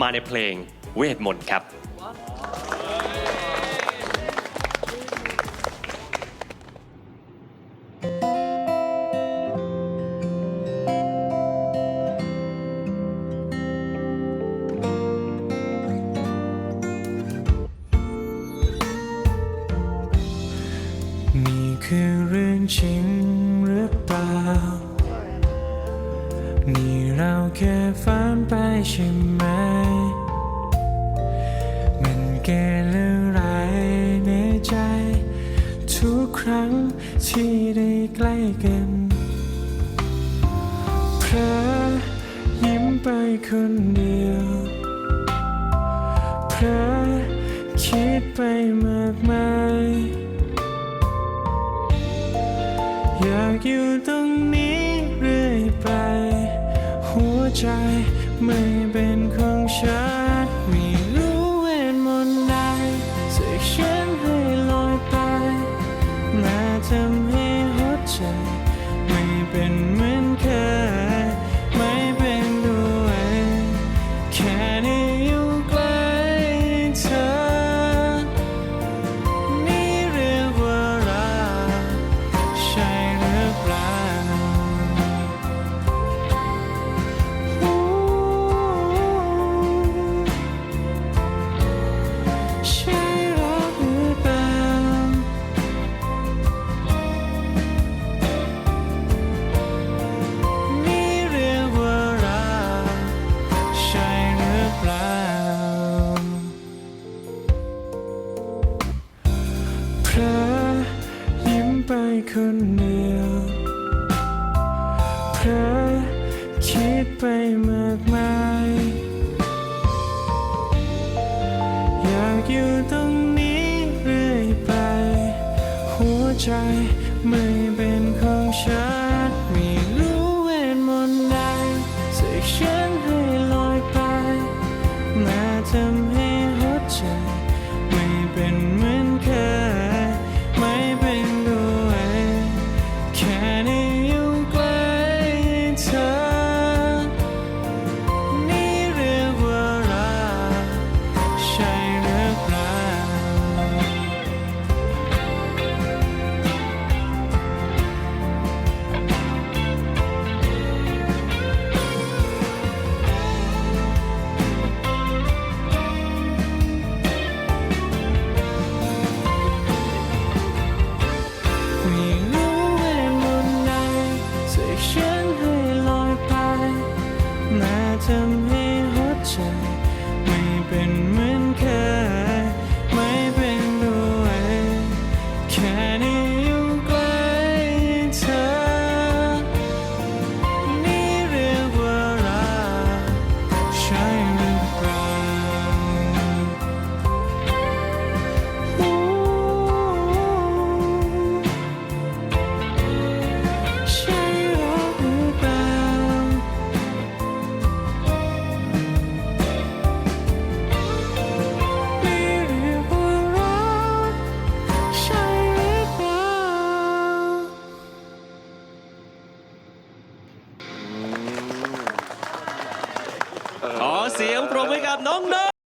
มาในเพลงเวทมนต์ครับ นี่คือเรื่องจริงหรือเปล่า นี่เราแค่ฝันไปใช่ไหม ครั้งที่ได้ใกล้กันเพลอยิ้มไปคนเดียวเพลอคิดไปมากมายอยากอยู่ตรงนี้เรื่อยไป หัวใจไม่เป็น เดียวเพลอคิดไปมากมาย อยากอยู่ตรงนี้เรื่อยไป หัวใจไม่เป็นของฉันไม่ มาทำ สียงปรบมือกับน้องโน